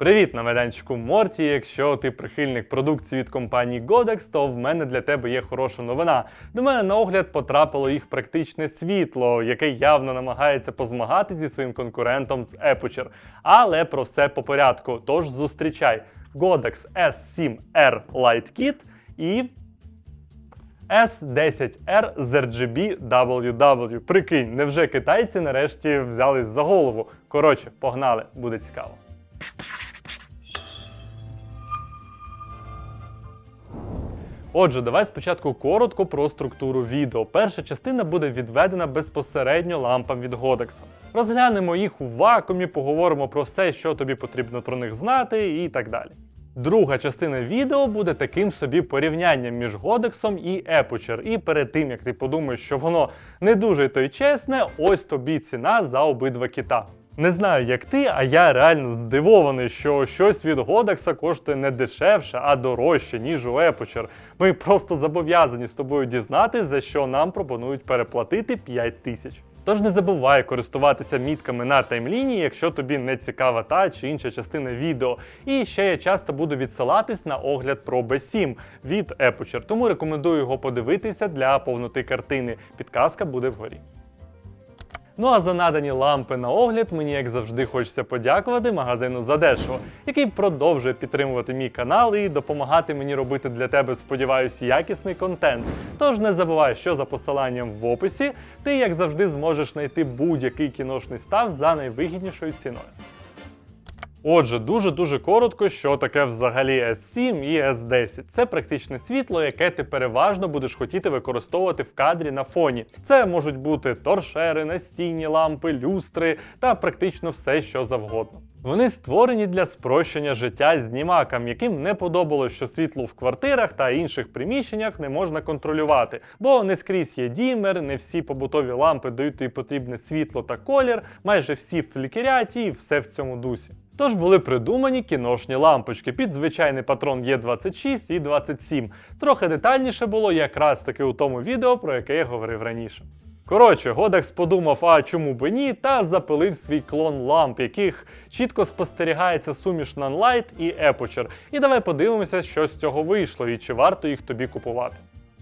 Привіт на майданчику Морті. Якщо ти прихильник продукції від компанії Godex, то в мене для тебе є хороша новина. До мене на огляд потрапило їх практичне світло, яке явно намагається позмагати зі своїм конкурентом з Aputure. Але про все по порядку. Тож зустрічай Godex S7R Light Kit і S10R з RGB WW. Прикинь, невже китайці нарешті взялись за голову? Коротше, погнали, буде цікаво. Отже, давай спочатку коротко про структуру відео. Перша частина буде відведена безпосередньо лампам від Godex. Розглянемо їх у вакуумі, поговоримо про все, що тобі потрібно про них знати, і так далі. Друга частина відео буде таким собі порівнянням між Годексом і Aputure. І перед тим як ти подумаєш, що воно не дуже то й чесне, ось тобі ціна за обидва кіта. Не знаю, як ти, а я реально здивований, що щось від Годекса коштує не дешевше, а дорожче, ніж у Aputure. Ми просто зобов'язані з тобою дізнатись, за що нам пропонують переплатити 5 тисяч. Тож не забувай користуватися мітками на таймлінії, якщо тобі не цікава та чи інша частина відео. І ще я часто буду відсилатись на огляд про B7 від Aputure, тому рекомендую його подивитися для повноти картини. Підказка буде вгорі. Ну а за надані лампи на огляд мені, як завжди, хочеться подякувати магазину Задешево, який продовжує підтримувати мій канал і допомагати мені робити для тебе, сподіваюся, якісний контент. Тож не забувай, що за посиланням в описі ти, як завжди, зможеш знайти будь-який кіношний став за найвигіднішою ціною. Отже, дуже-дуже коротко, що таке взагалі S7 і S10. Це практичне світло, яке ти переважно будеш хотіти використовувати в кадрі на фоні. Це можуть бути торшери, настійні лампи, люстри та практично все, що завгодно. Вони створені для спрощення життя знімакам, яким не подобалось, що світло в квартирах та інших приміщеннях не можна контролювати, бо не скрізь є дімер, не всі побутові лампи дають тобі потрібне світло та колір, майже всі флікерять і все в цьому дусі. Тож були придумані кіношні лампочки під звичайний патрон Е26 і 27. Трохи детальніше було якраз таки у тому відео, про яке я говорив раніше. Коротше, Годекс подумав, а чому би ні, та запилив свій клон ламп, яких чітко спостерігається суміш Nunlight і Aputure. І давай подивимося, що з цього вийшло і чи варто їх тобі купувати.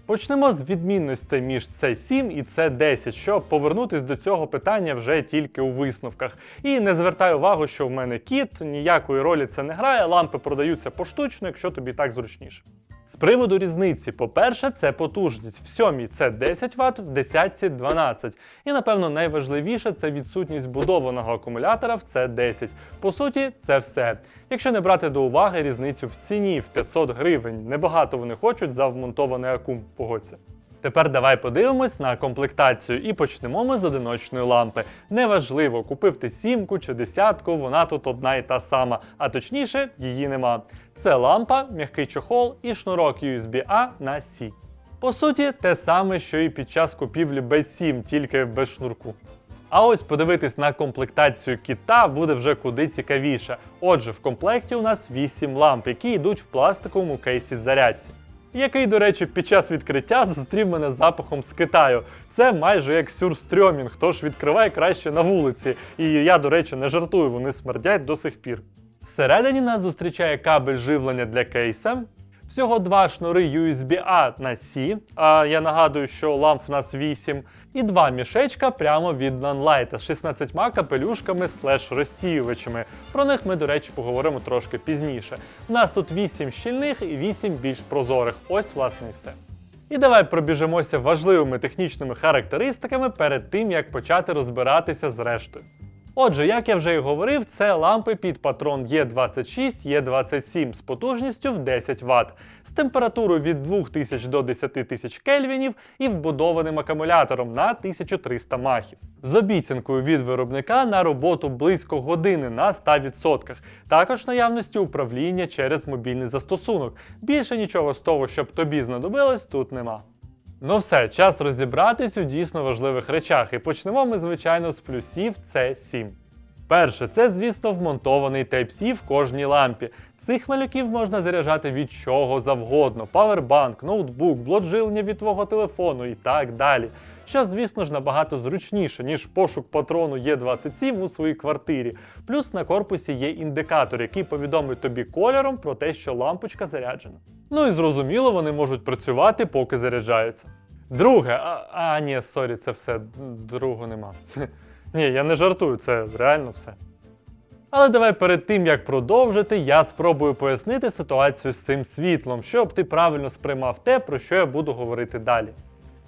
Почнемо з відмінностей між C7 і C10, щоб повернутись до цього питання вже тільки у висновках. І не звертай увагу, що в мене кіт, ніякої ролі це не грає, лампи продаються поштучно, якщо тобі так зручніше. З приводу різниці, по-перше, це потужність. В сьомій це 10 Вт, в десятці 12. І напевно найважливіше це відсутність вбудованого акумулятора в C10. По суті, це все. Якщо не брати до уваги різницю в ціні в 500 гривень, небагато вони хочуть за вмонтований акум, погодься. Тепер давай подивимось на комплектацію і почнемо ми з одиночної лампи. Неважливо, купив ти сімку чи десятку, вона тут одна і та сама, а точніше, її нема. Це лампа, м'який чохол і шнурок USB-A на C. По суті, те саме, що і під час купівлі B7, тільки без шнурку. А ось подивитись на комплектацію кіта буде вже куди цікавіше. Отже, в комплекті у нас 8 ламп, які йдуть в пластиковому кейсі зарядці. Який, до речі, під час відкриття зустрів мене запахом з Китаю. Це майже як сюрстрьомінг, тож відкривай краще на вулиці. І я, до речі, не жартую, вони смердять до сих пір. Всередині нас зустрічає кабель живлення для кейса. Всього два шнури USB-A на C, а я нагадую, що ламп в нас 8, і два мішечка прямо від Nunlight з 16 капелюшками слеш розсіювачами. Про них ми, до речі, поговоримо трошки пізніше. У нас тут 8 щільних і 8 більш прозорих. Ось, власне, і все. І давай пробіжимося важливими технічними характеристиками перед тим, як почати розбиратися з рештою. Отже, як я вже і говорив, це лампи під патрон Е26, Е27 з потужністю в 10 Вт, з температурою від 2000 до 10 тисяч кельвінів і вбудованим акумулятором на 1300 махів. З обіцянкою від виробника на роботу близько години на 100%. Також наявності управління через мобільний застосунок. Більше нічого з того, щоб тобі знадобилось, тут нема. Ну все, час розібратись у дійсно важливих речах. І почнемо ми, звичайно, з плюсів C7. Перше, це, звісно, вмонтований Type-C в кожній лампі. Цих малюків можна заряджати від чого завгодно: павербанк, ноутбук, блок живлення від твого телефону і так далі. Що, звісно ж, набагато зручніше, ніж пошук патрону Є27 у своїй квартирі. Плюс на корпусі є індикатор, який повідомить тобі кольором про те, що лампочка заряджена. Ну і зрозуміло, вони можуть працювати, поки заряджаються. Друге, а, а ні, сорі, це все. Другого нема. Ні, я не жартую, це реально все. Але давай перед тим як продовжити, я спробую пояснити ситуацію з цим світлом, щоб ти правильно сприймав те, про що я буду говорити далі.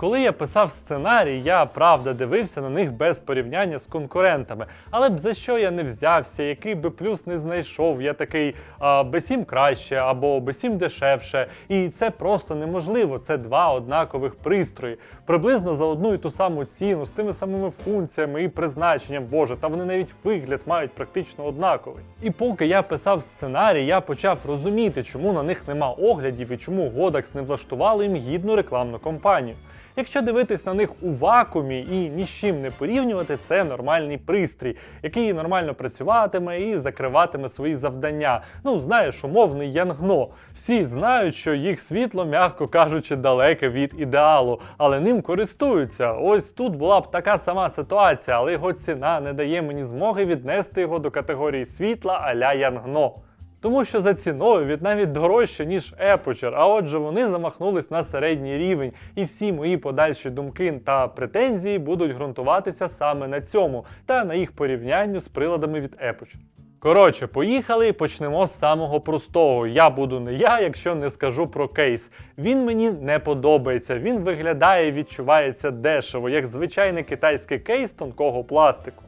Коли я писав сценарій, я правда дивився на них без порівняння з конкурентами. Але б за що я не взявся, який би плюс не знайшов, я такий а, B7 краще або B7 дешевше. І це просто неможливо. Це два однакових пристрої, приблизно за одну і ту саму ціну, з тими самими функціями і призначенням. Боже, та вони навіть вигляд мають практично однаковий. І поки я писав сценарій, я почав розуміти, чому на них нема оглядів і чому Godax не влаштували їм гідну рекламну кампанію. Якщо дивитись на них у вакуумі і ні з чим не порівнювати, це нормальний пристрій, який нормально працюватиме і закриватиме свої завдання. Ну, знаєш, умовний янгно. Всі знають, що їх світло, м'яко кажучи, далеке від ідеалу, але ним користуються. Ось тут була б така сама ситуація, але його ціна не дає мені змоги віднести його до категорії світла а-ля янгно. Тому що за ціною він навіть дорожче, ніж Aperture, а отже, вони замахнулись на середній рівень, і всі мої подальші думки та претензії будуть ґрунтуватися саме на цьому та на їх порівнянню з приладами від Aperture. Коротше, поїхали і почнемо з самого простого. Я буду не я, якщо не скажу про кейс. Він мені не подобається. Він виглядає і відчувається дешево, як звичайний китайський кейс тонкого пластику.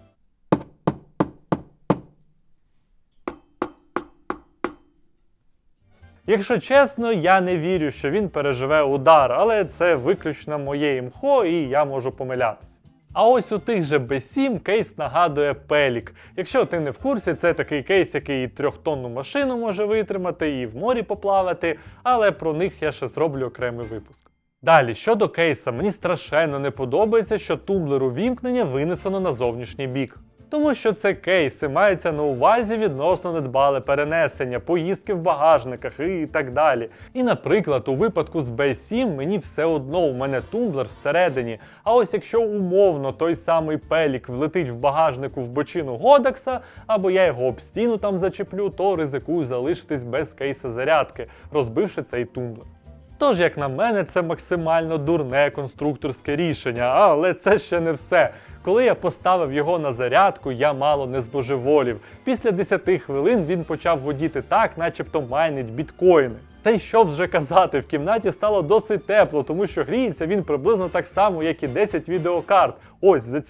Якщо чесно, я не вірю, що він переживе удар, але це виключно моє імхо, і я можу помилятися. А ось у тих же B7 кейс нагадує Пелік. Якщо ти не в курсі, це такий кейс, який і трьохтонну машину може витримати, і в морі поплавати, але про них я ще зроблю окремий випуск. Далі, щодо кейса, мені страшенно не подобається, що тумблер увімкнення винесено на зовнішній бік. Тому що це кейси мається на увазі відносно недбале перенесення, поїздки в багажниках і так далі. І, наприклад, у випадку з B7 мені все одно у мене тумблер всередині. А ось якщо умовно той самий пелік влетить в багажнику в бочину Годекса, або я його об стіну там зачеплю, то ризикую залишитись без кейса зарядки, розбивши цей тумблер. Тож, як на мене, це максимально дурне конструкторське рішення, але це ще не все. Коли я поставив його на зарядку, я мало не збожеволів. Після 10 хвилин він почав водіти так, начебто майнить біткоїни. Та й що вже казати, в кімнаті стало досить тепло, тому що гріється він приблизно так само, як і 10 відеокарт. Ось за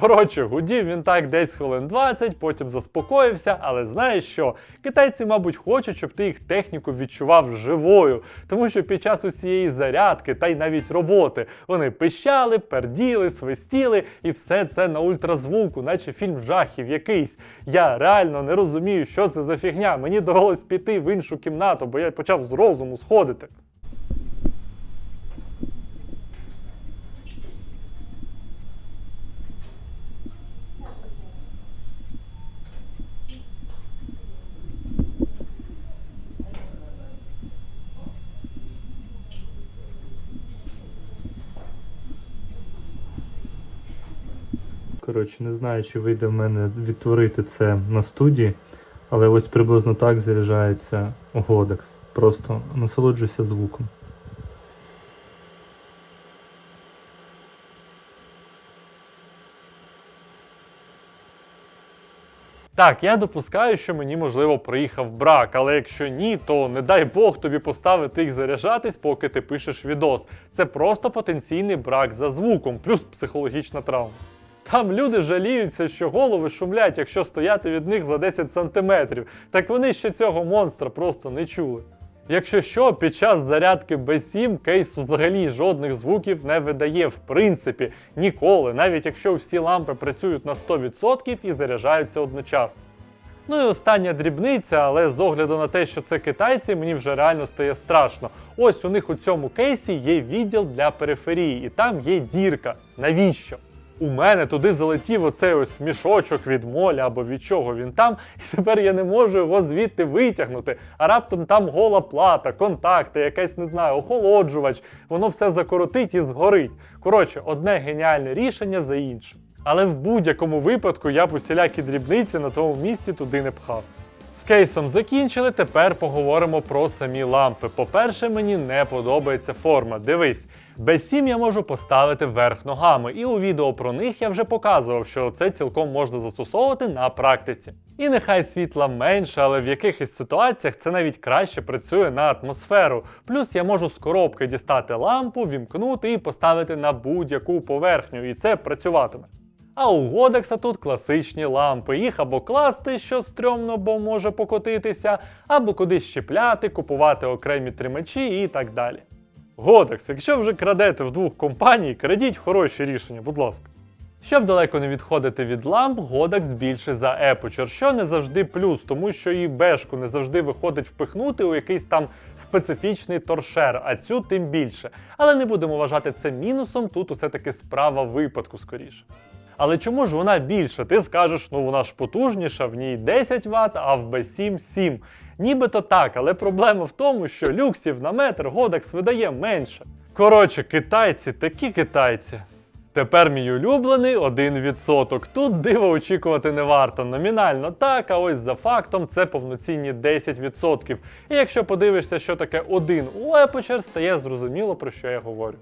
Коротше, гудів він так десь хвилин 20, потім заспокоївся, але знаєш що? Китайці, мабуть, хочуть, щоб ти їх техніку відчував живою, тому що під час усієї зарядки та й навіть роботи вони пищали, перділи, свистіли, і все це на ультразвуку, наче фільм жахів якийсь. Я реально не розумію, що це за фігня. Мені довелось піти в іншу кімнату, бо я почав з розуму сходити. Коротше, не знаю, чи вийде в мене відтворити це на студії, але ось приблизно так заряджається Godex. Просто насолоджуйся звуком. Так, я допускаю, що мені можливо проїхав брак, але якщо ні, то не дай Бог тобі поставити їх заряджатись, поки ти пишеш відос. Це просто потенційний брак за звуком, плюс психологічна травма. Там люди жаліються, що голови шумлять, якщо стояти від них за 10 сантиметрів. Так вони ще цього монстра просто не чули. Якщо що, під час зарядки B7 кейс взагалі жодних звуків не видає, в принципі, ніколи, навіть якщо всі лампи працюють на 100% і заряджаються одночасно. Ну і остання дрібниця, але з огляду на те, що це китайці, мені вже реально стає страшно. Ось у них у цьому кейсі є відділ для периферії, і там є дірка. Навіщо? У мене туди залетів оцей ось мішочок від моля або від чого він там, і тепер я не можу його звідти витягнути. А раптом там гола плата, контакти, якесь не знаю, охолоджувач, воно все закоротить і згорить. Коротше, одне геніальне рішення за іншим. Але в будь-якому випадку я б усілякі дрібниці на тому місці туди не пхав. Кейсом закінчили, тепер поговоримо про самі лампи. По-перше, мені не подобається форма. Дивись, B7 я можу поставити вверх ногами, і у відео про них я вже показував, що це цілком можна застосовувати на практиці. І нехай світла менше, але в якихось ситуаціях це навіть краще працює на атмосферу. Плюс я можу з коробки дістати лампу, вімкнути і поставити на будь-яку поверхню, і це працюватиме. А у Годекса тут класичні лампи. Їх або класти, що стрьомно, бо може покотитися, або кудись щепляти, купувати окремі тримачі і так далі. Годекс, якщо вже крадете в двох компаній, крадіть хороші рішення, будь ласка. Щоб далеко не відходити від ламп, Godox більше за Aperture, що не завжди плюс, тому що і бешку не завжди виходить впихнути у якийсь там специфічний торшер, а цю тим більше. Але не будемо вважати це мінусом, тут усе таки справа випадку скоріше. Але чому ж вона більша? Ти скажеш, ну вона ж потужніша, в ній 10 Вт, а в B7 7. Нібито так, але проблема в тому, що люксів на метр Godox видає менше. Коротше, китайці такі китайці. Тепер мій улюблений 1%. Тут диво очікувати не варто. Номінально так, а ось за фактом це повноцінні 10%. І якщо подивишся, що таке 1 у Aperture, стає зрозуміло, про що я говорю.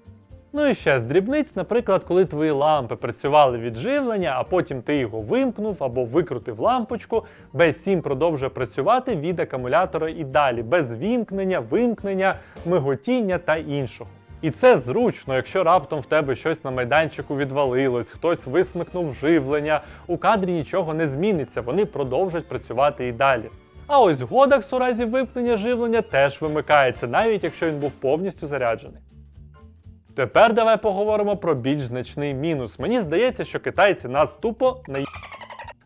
Ну і ще з дрібниць, наприклад, коли твої лампи працювали від живлення, а потім ти його вимкнув або викрутив лампочку, B7 продовжує працювати від акумулятора і далі, без вімкнення, вимкнення, миготіння та іншого. І це зручно, якщо раптом в тебе щось на майданчику відвалилось, хтось висмикнув живлення, у кадрі нічого не зміниться, вони продовжать працювати і далі. А ось Godox у разі вимкнення живлення теж вимикається, навіть якщо він був повністю заряджений. Тепер давай поговоримо про більш значний мінус. Мені здається, що китайці нас тупо не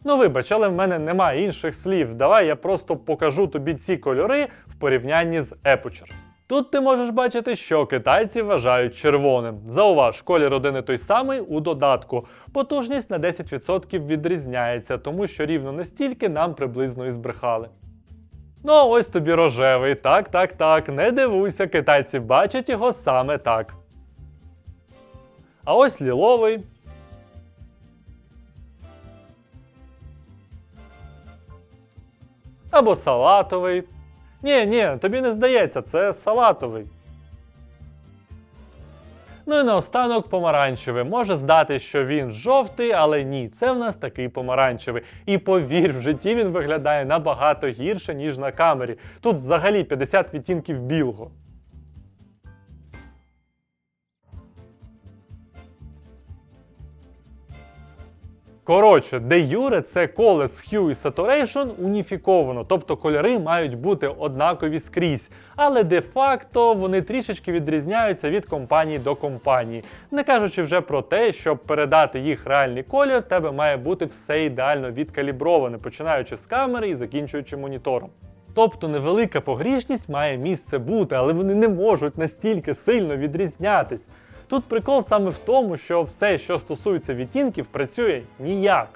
Ну вибач, але в мене немає інших слів. Давай я просто покажу тобі ці кольори в порівнянні з Aperture. Тут ти можеш бачити, що китайці вважають червоним. Зауваж, колір один і той самий у додатку. Потужність на 10% відрізняється, тому що рівно настільки нам приблизно і збрехали. Ну, а ось тобі рожевий. Так, так, так. Не дивуйся, китайці бачать його саме так. А ось ліловий. Або салатовий. Ні, ні, тобі не здається, це салатовий. Ну і наостанок помаранчевий. Може здати, що він жовтий, але ні, це в нас такий помаранчевий. І повір, в житті він виглядає набагато гірше, ніж на камері. Тут взагалі 50 відтінків білого. Коротше, де юре це колес Hue і Saturation уніфіковано, тобто кольори мають бути однакові скрізь, але де-факто вони трішечки відрізняються від компанії до компанії. Не кажучи вже про те, щоб передати їх реальний колір, тебе має бути все ідеально відкаліброване, починаючи з камери і закінчуючи монітором. Тобто невелика погрішність має місце бути, але вони не можуть настільки сильно відрізнятись. Тут прикол саме в тому, що все, що стосується відтінків, працює ніяк.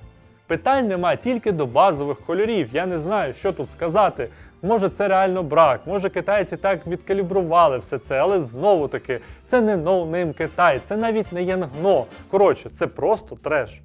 Питань нема тільки до базових кольорів. Я не знаю, що тут сказати. Може, це реально брак, може китайці так відкалібрували все це, але знову таки, це не ноунейм Китай, це навіть не Янгно. Коротше, це просто треш.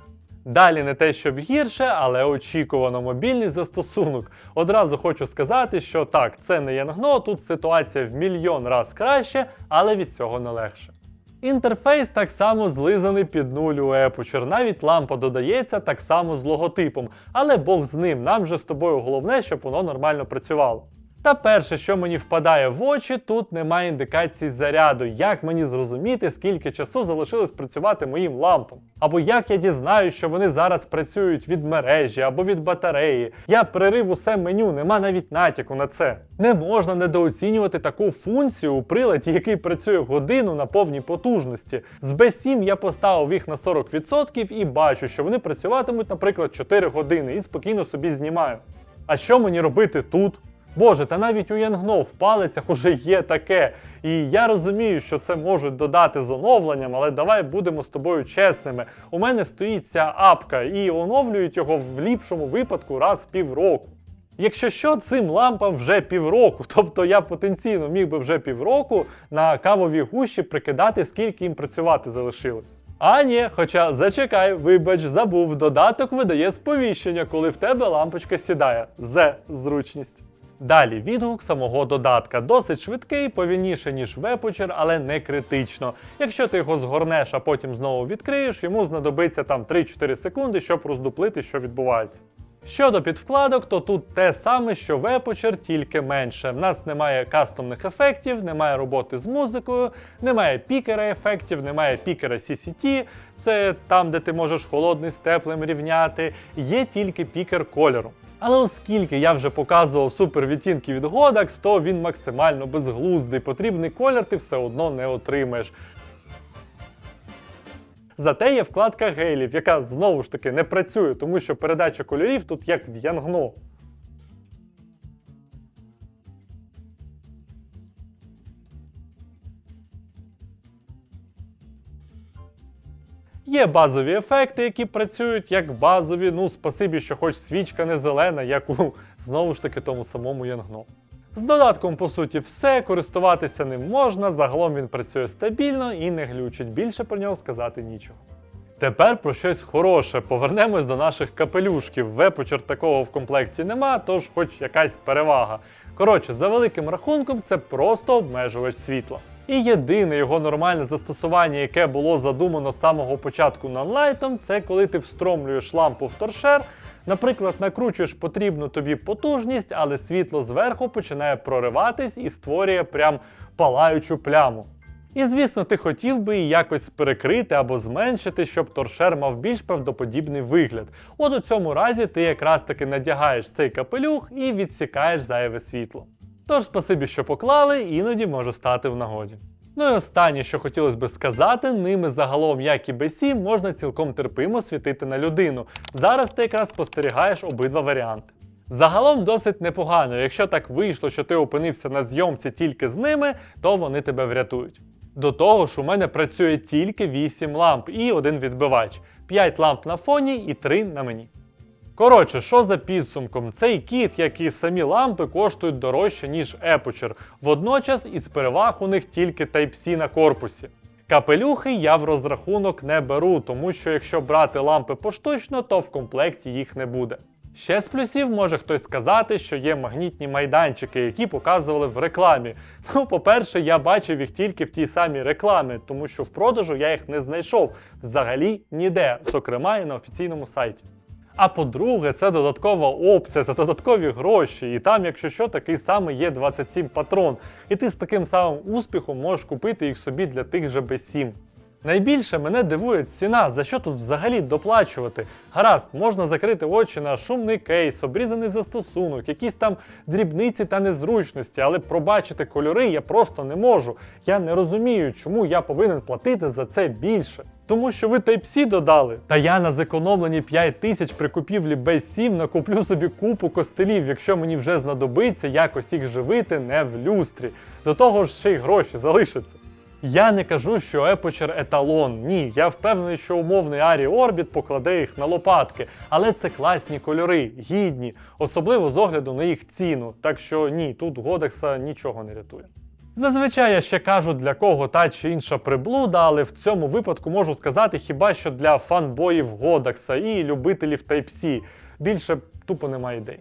Далі не те, щоб гірше, але очікувано мобільний застосунок. Одразу хочу сказати, що так, це не Янгно, тут ситуація в мільйон раз краще, але від цього не легше. Інтерфейс так само злизаний під нуль у Aperture, навіть лампа додається так само з логотипом, але Бог з ним, нам же з тобою головне, щоб воно нормально працювало. Та перше, що мені впадає в очі, тут немає індикації заряду. Як мені зрозуміти, скільки часу залишилось працювати моїм лампам? Або як я дізнаюсь, що вони зараз працюють від мережі або від батареї. Я перерив усе меню, нема навіть натяку на це. Не можна недооцінювати таку функцію у приладі, який працює годину на повній потужності. З B7 я поставив їх на 40% і бачу, що вони працюватимуть, наприклад, 4 години і спокійно собі знімаю. А що мені робити тут? Боже, та навіть у Янгно в палицях уже є таке. І я розумію, що це можуть додати з оновленням, але давай будемо з тобою чесними. У мене стоїть ця апка і оновлюють його в ліпшому випадку раз в півроку. Якщо що, цим лампам вже півроку, тобто я потенційно міг би вже півроку на кавові гущі прикидати, скільки їм працювати залишилось. А ні, хоча зачекай, вибач, забув, додаток видає сповіщення, коли в тебе лампочка сідає. Зе зручність. Далі відгук самого додатка досить швидкий, повільніше, ніж вепочер, але не критично. Якщо ти його згорнеш, а потім знову відкриєш, йому знадобиться там 3-4 секунди, щоб роздуплити, що відбувається. Щодо підвкладок, то тут те саме, що в Aperture, тільки менше. В нас немає кастомних ефектів, немає роботи з музикою, немає пікера ефектів, немає пікера CCT, це там, де ти можеш холодний з теплим рівняти, є тільки пікер кольору. Але оскільки я вже показував супер відтінки від Godax, то він максимально безглуздий. Потрібний колір ти все одно не отримаєш. Зате є вкладка гейлів, яка знову ж таки не працює, тому що передача кольорів тут як в Янгно. Є базові ефекти, які працюють як базові. Ну, спасибі, що хоч свічка не зелена, як у знову ж таки тому самому Янгно. З додатком, по суті, все, користуватися ним можна, загалом він працює стабільно і не глючить. Більше про нього сказати нічого. Тепер про щось хороше. Повернемось до наших капелюшків. Вепочер такого в комплекті нема, тож хоч якась перевага. Коротше, за великим рахунком, це просто обмежувач світла. І єдине його нормальне застосування, яке було задумано з самого початку нанлайтом, це коли ти встромлюєш лампу в торшер, наприклад, накручуєш потрібну тобі потужність, але світло зверху починає прориватись і створює прям палаючу пляму. І звісно, ти хотів би її якось перекрити або зменшити, щоб торшер мав більш правдоподібний вигляд. От у цьому разі ти якраз таки надягаєш цей капелюх і відсікаєш зайве світло. Тож, спасибі, що поклали, іноді може стати в нагоді. Ну і останнє, що хотілося би сказати, ними загалом, як і B7, можна цілком терпимо світити на людину. Зараз ти якраз спостерігаєш обидва варіанти. Загалом досить непогано. Якщо так вийшло, що ти опинився на зйомці тільки з ними, то вони тебе врятують. До того ж, у мене працює тільки 8 ламп і один відбивач, 5 ламп на фоні і 3 на мені. Коротше, що за підсумком? Цей кіт, як і самі лампи, коштують дорожче, ніж Aperture. Водночас із переваг у них тільки Type-C на корпусі. Капелюхи я в розрахунок не беру, тому що якщо брати лампи поштучно, то в комплекті їх не буде. Ще з плюсів може хтось сказати, що є магнітні майданчики, які показували в рекламі. Ну, по-перше, я бачив їх тільки в тій самій рекламі, тому що в продажу я їх не знайшов взагалі ніде, зокрема і на офіційному сайті. А по-друге, це додаткова опція, це додаткові гроші. І там, якщо що, такий самий є 27 патрон. І ти з таким самим успіхом можеш купити їх собі для тих же B7. Найбільше мене дивує ціна, за що тут взагалі доплачувати. Гаразд, можна закрити очі на шумний кейс, обрізаний застосунок, якісь там дрібниці та незручності, але пробачити кольори я просто не можу. Я не розумію, чому я повинен платити за це більше. Тому що ви Type-C додали. Та я на зекономлені 5 тисяч при купівлі B7 накуплю собі купу костелів, якщо мені вже знадобиться якось їх живити не в люстрі. До того ж ще й гроші залишаться. Я не кажу, що Aperture еталон. Ні, я впевнений, що умовний Arri Orbit покладе їх на лопатки, але це класні кольори, гідні, особливо з огляду на їх ціну. Так що ні, тут Годекса нічого не рятує. Зазвичай я ще кажу, для кого та чи інша приблуда, але в цьому випадку можу сказати хіба що для фанбоїв Годекса і любителів Type-C. Більше тупо немає ідей.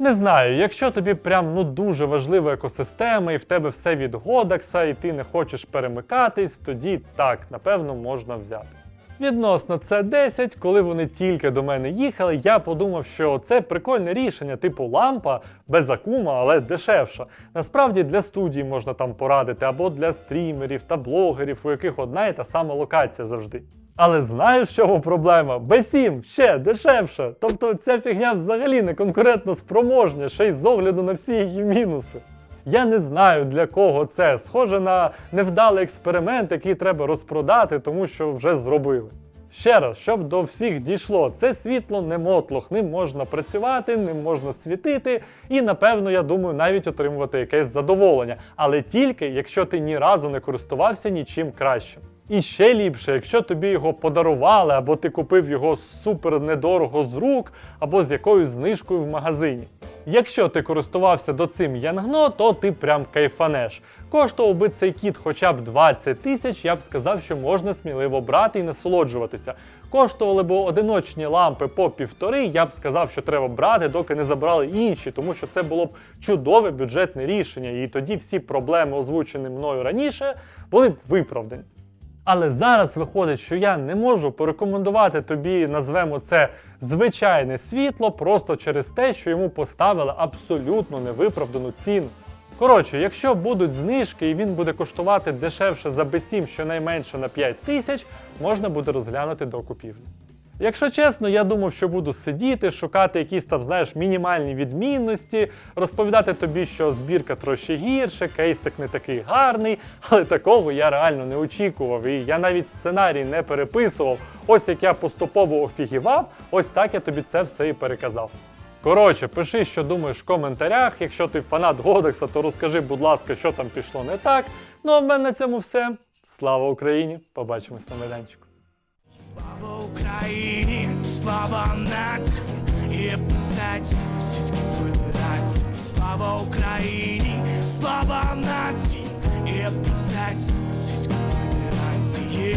Не знаю, якщо тобі прям ну дуже важлива екосистема і в тебе все від Годекса, і ти не хочеш перемикатись, тоді так, напевно, можна взяти. Відносно C10, коли вони тільки до мене їхали, я подумав, що це прикольне рішення, типу лампа без акума, але дешевша. Насправді для студій можна там порадити, або для стрімерів та блогерів, у яких одна і та сама локація завжди. Але знаєш, в чому проблема? B7 ще дешевше. Тобто ця фігня взагалі не конкурентно спроможня, ще й з огляду на всі її мінуси. Я не знаю для кого це. Схоже на невдалий експеримент, який треба розпродати, тому що вже зробили. Ще раз, щоб до всіх дійшло, це світло не мотлох, ним можна працювати, ним можна світити, і напевно, я думаю, навіть отримувати якесь задоволення. Але тільки якщо ти ні разу не користувався нічим кращим. І ще ліпше, якщо тобі його подарували, або ти купив його супер недорого з рук, або з якоюсь знижкою в магазині. Якщо ти користувався до цим Янгно, то ти прям кайфанеш. Коштував би цей кіт хоча б 20 тисяч, я б сказав, що можна сміливо брати і насолоджуватися. Коштували б одиночні лампи по півтори, я б сказав, що треба брати, доки не забрали інші, тому що це було б чудове бюджетне рішення, і тоді всі проблеми, озвучені мною раніше, були б виправдані. Але зараз виходить, що я не можу порекомендувати тобі, назвемо це звичайне світло, просто через те, що йому поставили абсолютно невиправдану ціну. Коротше, якщо будуть знижки і він буде коштувати дешевше за B7 щонайменше на 5 тисяч, можна буде розглянути до купівлі. Якщо чесно, я думав, що буду сидіти, шукати якісь там, знаєш, мінімальні відмінності, розповідати тобі, що збірка трошки гірше, кейсик не такий гарний, але такого я реально не очікував. І я навіть сценарій не переписував. Ось як я поступово офігівав, ось так я тобі це все і переказав. Коротше, пиши, що думаєш в коментарях. Якщо ти фанат Годекса, то розкажи, будь ласка, що там пішло не так. Ну а в мене на цьому все. Слава Україні! Побачимось на майданчику. Слава Україні, слава нації, є писать Російській Федерації. Слава Україні, слава нації, є писать Російській Федерації.